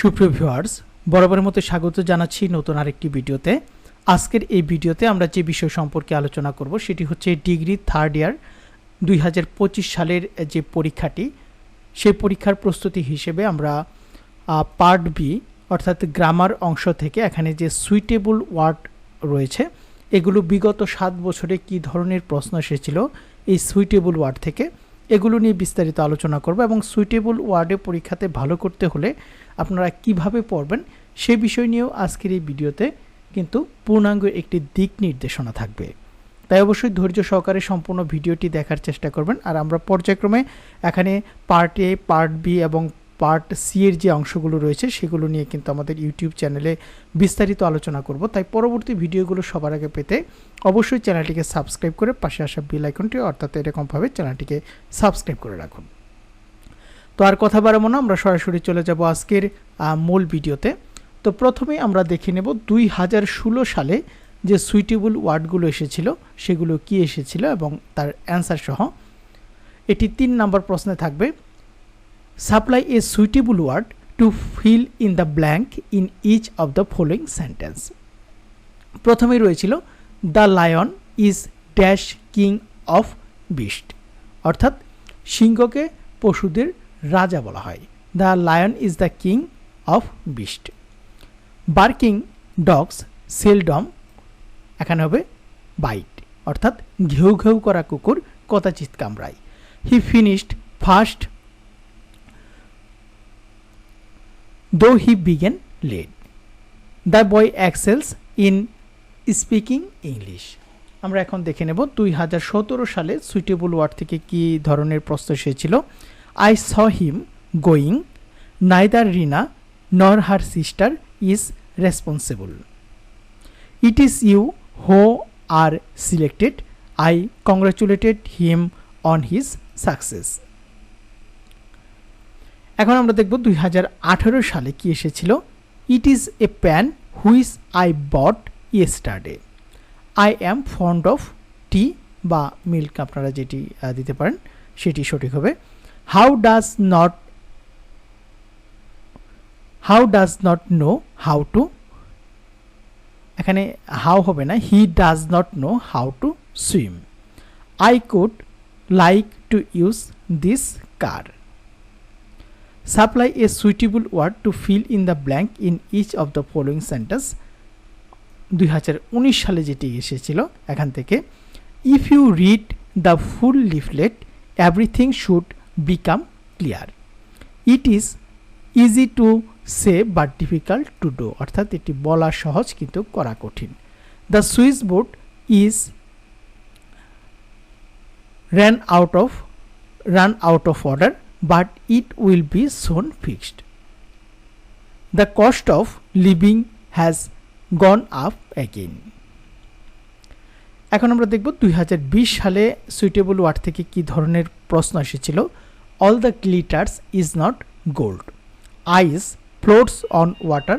সুপ্রিয় ভিউয়ার্স, বরাবরের মতো স্বাগত জানাচ্ছি নতুন আরেকটি ভিডিওতে। আজকের এই ভিডিওতে আমরা যে বিষয় সম্পর্কে আলোচনা করব সেটি হচ্ছে ডিগ্রি থার্ড ইয়ার দুই হাজার পঁচিশ সালের যে পরীক্ষাটি, সেই পরীক্ষার প্রস্তুতি হিসেবে আমরা পার্ট বি অর্থাৎ গ্রামার অংশ থেকে এখানে যে সুইটেবল ওয়ার্ড রয়েছে, এগুলো বিগত সাত বছরে কি ধরনের প্রশ্ন এসেছিল এই সুইটেবল ওয়ার্ড থেকে, এগুলো নিয়ে বিস্তারিত আলোচনা করব এবং সুইটেবল ওয়ার্ডে পরীক্ষাতে ভালো করতে হলে আপনারা কীভাবে পড়বেন সে বিষয় নিয়েও আজকের এই ভিডিওতে কিন্তু পূর্ণাঙ্গ একটি দিক নির্দেশনা থাকবে। তাই অবশ্যই ধৈর্য সহকারে সম্পূর্ণ ভিডিওটি দেখার চেষ্টা করবেন। আর আমরা পর্যায়ক্রমে এখানে পার্ট এ পার্ট বি এবং পার্ট সি এর যে অংশগুলো রয়েছে সেগুলো নিয়ে কিন্তু আমাদের ইউটিউব চ্যানেলে বিস্তারিত আলোচনা করব। তাই পরবর্তী ভিডিওগুলো সবার আগে পেতে অবশ্যই চ্যানেলটিকে সাবস্ক্রাইব করে পাশে আসা বেল আইকনটি অর্থাৎ এরকমভাবে চ্যানেলটিকে সাবস্ক্রাইব করে রাখুন। তো আর কথা বাড়াবো না, আমরা সরাসরি চলে যাব আজকের মূল ভিডিওতে। তো প্রথমে আমরা দেখে নেব দুই হাজার ষোলো সালে যে সুইটেবল ওয়ার্ডগুলো এসেছিল, সেগুলো কি এসেছিল এবং তার অ্যান্সার সহ। এটি তিন নম্বর প্রশ্নে থাকবে supply a suitable word to fill in the blank in each of the following sentence প্রথমেই রয়েছিল the lion is dash king of beast অর্থাৎ, সিংহকে পশুদের রাজা বলা হয়। The lion is the king of beast. Barking dogs seldom, এখানে হবে বাইট, অর্থাৎ ঘেউ ঘেউ করা কুকুর কথাচিত কামড়ায়। He finished first, though he began late the boy excels in speaking English. আমরা এখন দেখে নেব দুই হাজার সতেরো সালে সুইটেবল ওয়ার্ড থেকে কি ধরনের প্রশ্ন এসেছিল। I saw him going neither Rina nor her sister is responsible it is you who are selected I congratulated him on his success এখন আমরা দেখব দুই হাজার আঠেরো সালে কি এসেছিল। It is a pen which I bought yesterday I am fond of tea বা মিল্ক আপনারা যেটি দিতে পারেন, সেটি সঠিক হবে। How does not how does not know how to? এখানে হাউ হবে না he does not know how to swim I could like to use this car supply a suitable word to fill in the blank in each of the following sentence দুই হাজার উনিশ সালে যেটি এসেছিল এখান থেকে if you read the full leaflet everything should become clear it is easy to say but difficult to do অর্থাৎ এটি বলা সহজ কিন্তু করা কঠিন। The switchboard is ran out of run out of order but it will be soon fixed the cost of living has gone up again এখন আমরা দেখব দুই হাজার বিশ সালে সুইটেবল ওয়ার্ড থেকে কি ধরনের প্রশ্ন এসেছিল। All the glitters is not gold ice floats on water.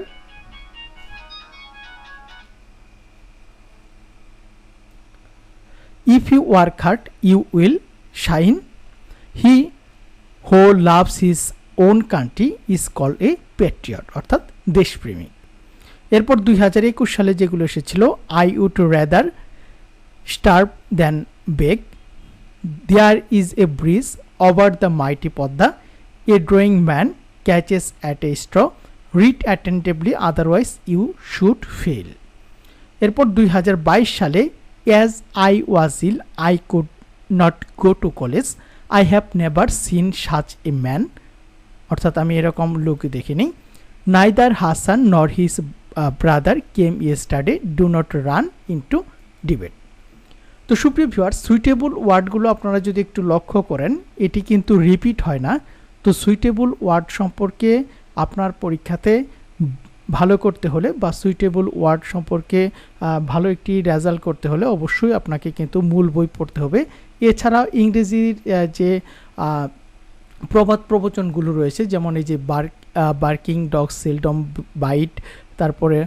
If you work hard, you will shine. He who loves his own country is called a patriot অর্থাৎ দেশপ্রেমিক এরপর দুই হাজার একুশ সালে যেগুলো এসেছিল I would rather starve than beg there is a bridge over the mighty Padma a drowning man catches at a straw read attentively otherwise you should fail এরপর দুই হাজার বাইশ সালে as I was ill I could not go to college I have never seen such a man অর্থাৎ আমি এরকম লোক দেখিনি। Neither Hasan nor his brother came yesterday do not run into debate তো সুপ্রিয় ভিউয়ার সুইটেবল ওয়ার্ডগুলো আপনারা যদি একটু লক্ষ্য করেন, এটি কিন্তু রিপিট হয় না। তো সুইটেবল ওয়ার্ড সম্পর্কে আপনার পরীক্ষাতে ভালো করতে হলে বা সুইটেবল ওয়ার্ড সম্পর্কে ভালো একটি রেজাল্ট করতে হলে অবশ্যই আপনাকে কিন্তু মূল বই পড়তে হবে। এছাড়াও ইংরেজির যে প্রবাদ প্রবচনগুলো রয়েছে, যেমন এই যে bark barking dog seldom bite তারপরে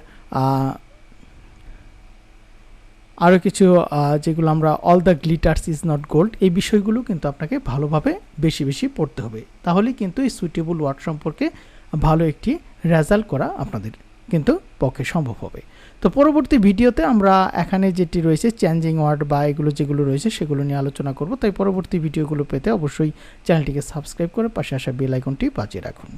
আরও কিছু যেগুলো আমরা all the glitters is not gold এই বিষয়গুলো কিন্তু আপনাকে ভালোভাবে বেশি বেশি পড়তে হবে। তাহলে কিন্তু এই সুইটেবল ওয়ার্ড সম্পর্কে ভালো একটি রেজাল্ট করা আপনাদের কিন্তু পক্ষে সম্ভব হবে। তো পরবর্তী ভিডিওতে আমরা এখানে যেটি রয়েছে চেঞ্জিং ওয়ার্ড বা এগুলো যেগুলো রয়েছে সেগুলো নিয়ে আলোচনা করব। তাই পরবর্তী ভিডিওগুলো পেতে অবশ্যই চ্যানেলটিকে সাবস্ক্রাইব করে পাশে আসা বেল আইকনটি বাজিয়ে রাখুন।